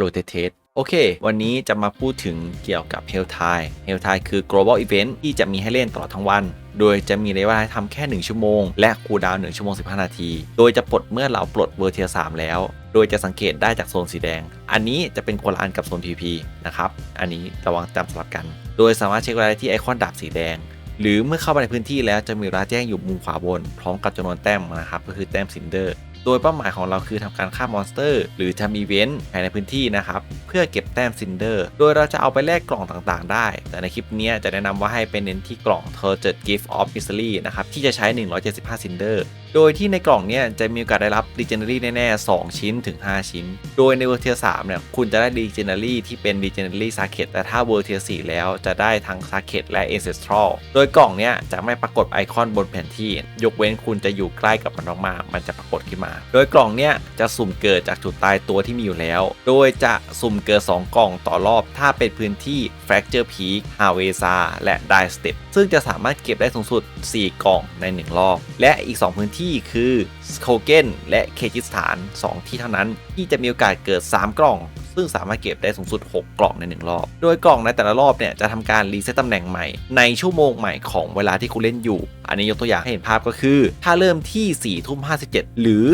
rotate โอเค วันนี้จะมาพูดถึงเกี่ยวกับ h e l t i h e l t i คือ global event ที่จะมีให้เล่นตลอดทั้งวัน โดยจะมีระยะเวลาทำแค่ 1 ชั่วโมง และคูลดาวน์1ชั่วโมง 15 นาที โดยจะปลดเมื่อเราปลดเวอร์เทีย3แล้ว โดยจะสังเกตได้จากโซนสีแดง อันนี้จะเป็นคนละอันกับโซน PP นะครับ อันนี้ระวังจำสลับกัน โดยสามารถเช็คเวลาได้ที่ไอคอนดาบสีแดง หรือเมื่อเข้าไปในพื้นที่แล้วจะมีเวลาแจ้งอยู่มุมขวาบน พร้อมกับจำนวนแต้มนะครับ ก็คือแต้มซินเดอร์ โดยเป้าหมายของเราคือทำการฆ่ามอนสเตอร์ หรือทำอีเวนต์ภายในพื้นที่นะครับเพื่อเก็บแต้มซินเดอร์ โดยเราจะเอาไปแลกกล่องต่างๆ ได้ แต่ในคลิปนี้จะแนะนำว่าให้เป็นเน้นที่กล่อง t u r g e t Gift of Mystery นะครับที่จะใช้ 175ซินเดอร์ โดยที่ในกล่องเนี้ยจะมีโอกาสได้รับ Legendary แน่ๆ 2 ชิ้นถึง 5 ชิ้น โดยในเวอร์เทีย3เนี่ยคุณจะได้ Legendary ที่เป็น Legendary s a k e t แต่ถ้าเวอร์เทีย4แล้วจะได้ทั้ง s a k e t และ Ancestral โดยกล่องเนี้ยจะไม่ปรากฏไอคอนบนแผนที่ ยกเว้นคุณจะอยู่ใกล้กับมันมากๆมันจะปรากฏขึ้นมา โดยกล่องเนี้ยจะสุ่มเกิดจากจุดตายตัวที่มีอยู่แล้ว โดยจะสุ่มเกิด 2 กล่องต่อรอบ ถ้าเป็นพื้นที่ Fracture Peak h a v e s a และ Die Step ซึ่งจะสามารถเก็บได้สูงสุด 4 กล่องใน 1 รอบ และอีก 2 พื้นที่ที่คือสโคเกนและเคจิสถาน 2 ที่เท่านั้น ที่จะมีโอกาสเกิด 3 กล่อง ซึ่งสามารถเก็บได้สูงสุด 6 กล่องใน 1 รอบ โดยกล่องในแต่ละรอบเนี่ยจะทำการรีเซ็ตตำแหน่งใหม่ในชั่วโมงใหม่ของเวลาที่คุณเล่นอยู่ อันนี้ยกตัวอย่างให้เห็นภาพก็คือ ถ้าเริ่มที่ 4 ทุ่ม 57 หรือ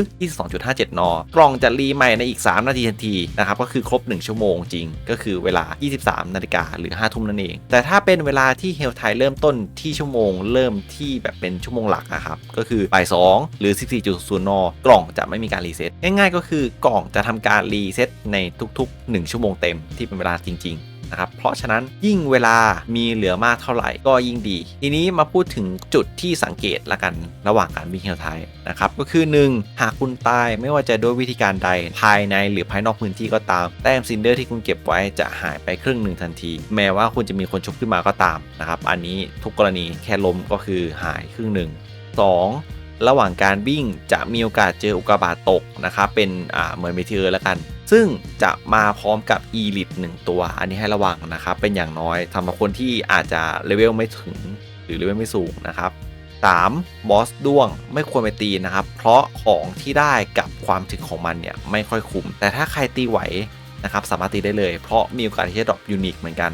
22.57 น กล่องจะรีใหม่ในอีก 3 นาทีทันทีนะครับก็คือครบ 1 ชั่วโมงจริง ก็คือเวลา 23 นาฬิกาหรือ 5 ทุ่มนั่นเอง แต่ถ้าเป็นเวลาที่เฮลไทเริ่มต้นที่ชั่วโมง เริ่มที่แบบเป็นชั่วโมงหลักนะครับก็คือบ่าย2หรือ 14.0 น กล่องจะไม่มีการรีเซ็ตง่ายๆ ก็คือกล่องจะทำการรีเซ็ตในทุกๆ1ชั่วโมงเต็มที่เป็นเวลาจริง ๆนะครับเพราะฉะนั้นยิ่งเวลามีเหลือมากเท่าไหร่ก็ยิ่งดี ทีนี้มาพูดถึงจุดที่สังเกตละกันระหว่างการวิ่งเฮลไทนะครับก็คือ 1 หากคุณตายไม่ว่าจะด้วยวิธีการใดภายในหรือภายนอกพื้นที่ก็ตาม แต้มซินเดอร์ที่คุณเก็บไว้จะหายไปครึ่งหนึ่งทันที แม้ว่าคุณจะมีคนชุบขึ้นมาก็ตามนะครับอันนี้ทุกกรณีแค่ล้มก็คือหายครึ่งหนึ่ง 2. ระหว่างการวิ่งจะมีโอกาสเจออุกกาบาตตกนะครับเป็นเหมือนเมทีเออร์แล้วกัน ซึ่งจะมาพร้อมกับ e l i t 1ตัว อันนี้ให้ระวังนะครับ เป็นอย่างน้อยสำหรับคนที่อาจจะเลเวลไม่ถึงหรือเลเวลไม่สูงนะครับ 3. บอสด้วงไม่ควรไปตีนะครับ เพราะของที่ได้กับความถึงของมันเนี่ยไม่ค่อยคุ้ม แต่ถ้าใครตีไหวนะครับสามารถตีได้เลย เพราะมีโอกาสที่จะดรอปยูนิคเหมือนกัน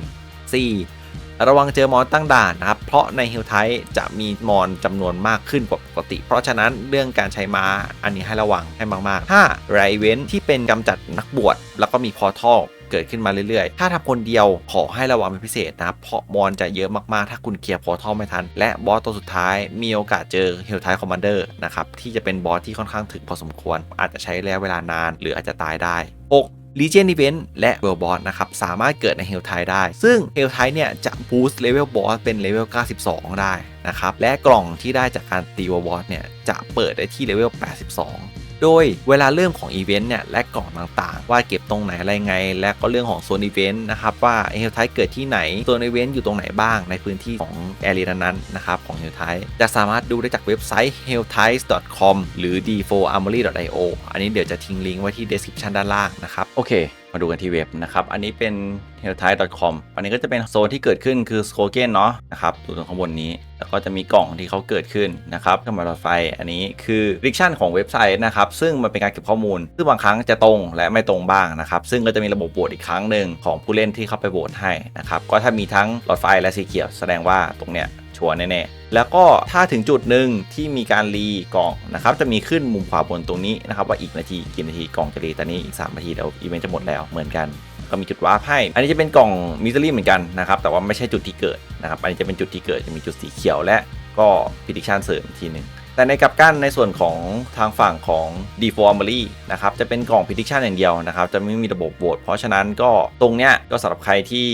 4. ระวังเจอมอนตั้งด่านนะครับ เพราะในเฮลไทจะมีมอนจำนวนมากขึ้นกว่าปกติ เพราะฉะนั้นเรื่องการใช้ม้าอันนี้ให้ระวังให้มากๆ 5. ไรเวนที่เป็นกำจัดนักบวชแล้วก็มีพอทัลเกิดขึ้นมาเรื่อยๆ ถ้าทำคนเดียวขอให้ระวังเป็นพิเศษนะครับเพราะมอนจะเยอะมากๆ ถ้าคุณเคลียร์พอทัลไม่ทัน และบอสตัวสุดท้ายมีโอกาสเจอเฮลไทคอมมานเดอร์นะครับที่จะเป็นบอสที่ค่อนข้างถึงพอสมควร อาจจะใช้ระยะเวลานาน หรืออาจจะตายได้ 6. Legion Event และ World Boss นะครับ สามารถเกิดใน Hell Tide ได้ ซึ่ง Hell Tide เนี่ย จะ boost level boss เป็น level 92 ได้นะครับ และกล่องที่ได้จากการตี World Boss เนี่ย จะเปิดได้ที่ level 82 โดยเวลาเรื่องของอีเวนต์เนี่ยและกล่องต่างๆ ว่าเก็บตรงไหนอะไรไง และก็เรื่องของโซนอีเวนต์นะครับว่าเฮลไทเกิดที่ไหนโซนอีเวนต์อยู่ตรงไหนบ้างในพื้นที่ของแอเรียนั้นๆนะครับของเฮลไทจะสามารถดูได้จากเว็บไซต์ heltyes.com หรือ d4armory.io อันนี้เดี๋ยวจะทิ้งลิงก์ไว้ที่ description ด้านล่างนะครับโอเค มาดูกันที่เว็บนะครับ อันนี้เป็น h e l t i c o m อันนี้ก็จะเป็นโซนที่เกิดขึ้นคือ s c o g e n เนาะนะครับดูตรงข้างบนนี้ แล้วก็จะมีกล่องที่เขาเกิดขึ้นนะครับเครื่องหมายหลอดไฟ อันนี้คือ prediction ของเว็บไซต์นะครับ ซึ่งมันเป็นการเก็บข้อมูล ซึ่งบางครั้งจะตรงและไม่ตรงบ้างนะครับ ซึ่งก็จะมีระบบโหวตอีกครั้งหนึ่งของผู้เล่นที่เข้าไปโหวตให้นะครับ ก็ถ้ามีทั้งหลอดไฟและสีเขียวแสดงว่าตรงเนี้ย ชัวร์แน่ๆ แล้วก็ถ้าถึงจุดหนึ่งที่มีการรีกล่องนะครับจะมีขึ้นมุมขวาบนตรงนี้นะครับว่าอีกนาทีกี่นาทีกล่องจะรีตอนนี้อีก 3 นาทีแล้วอีเวนต์จะหมดแล้วเหมือนกันก็มีจุดวาร์ปให้ อันนี้จะเป็นกล่องมิสซิลี่เหมือนกันนะครับ แต่ว่าไม่ใช่จุดที่เกิดนะครับ อันนี้จะเป็นจุดที่เกิดจะมีจุดสีเขียวและก็พิดิชันเสริมทีหนึ่ง แต่ในกลับกันในส่วนของทางฝั่งของ d e f o r m a r y นะครับจะเป็นกล่อง prediction อย่างเดียวนะครับ จะไม่มีระบบโหวตเพราะฉะนั้นก็ตรงเนี้ยก็สำหรับใครที่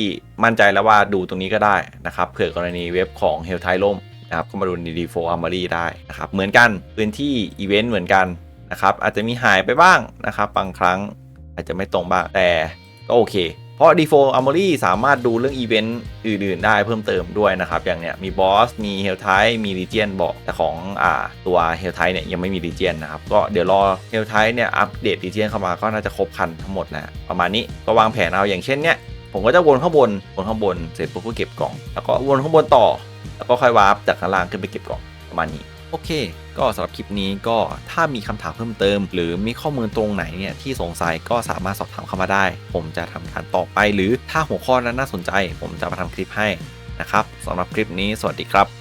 มั่นใจแล้วว่าดูตรงนี้ก็ได้นะครับเผื่อกรณีเว็บของ h e l l t i ล่มนะครับก็มาดูใน d e f o r m a r y ได้นะครับเหมือนกันพื้นที่อีเวนต์เหมือนกันนะครับอาจจะมีหายไปบ้างนะครับบางครั้งอาจจะไม่ตรงบ้างแต่ก็โอเค เพราะ D4 Armory สามารถดูเรื่องอีเวนต์อื่น ๆ ได้เพิ่มเติมด้วยนะครับ อย่างเนี้ยมีบอสมีเฮลไทมีรีเจียนบอกแต่ของอ่าตัวเฮลไทเนี่ยยังไม่มีรีเจียนนะครับ ก็เดี๋ยวรอเฮลไทเนี่ยอัปเดตรีเจียนเข้ามาก็น่าจะครบคันทั้งหมดแล้วประมาณนี้ก็วางแผนเอาอย่างเช่นเนี้ยผมก็จะวนข้างบนวนข้างบนเสร็จปุ๊บก็เก็บกล่อง แล้วก็วนข้างบนต่อ แล้วก็ค่อยวาร์ปจากข้างล่างขึ้นไปเก็บกล่องประมาณนี้ โอเค ก็สำหรับคลิปนี้ก็ถ้ามีคำถามเพิ่มเติม หรือมีข้อมูลตรงไหนเนี่ยที่สงสัยก็สามารถสอบถามเข้ามาได้ ผมจะทำการตอบไป หรือถ้าหัวข้อนั้นน่าสนใจ ผมจะมาทำคลิปให้นะครับสำหรับคลิปนี้สวัสดีครับ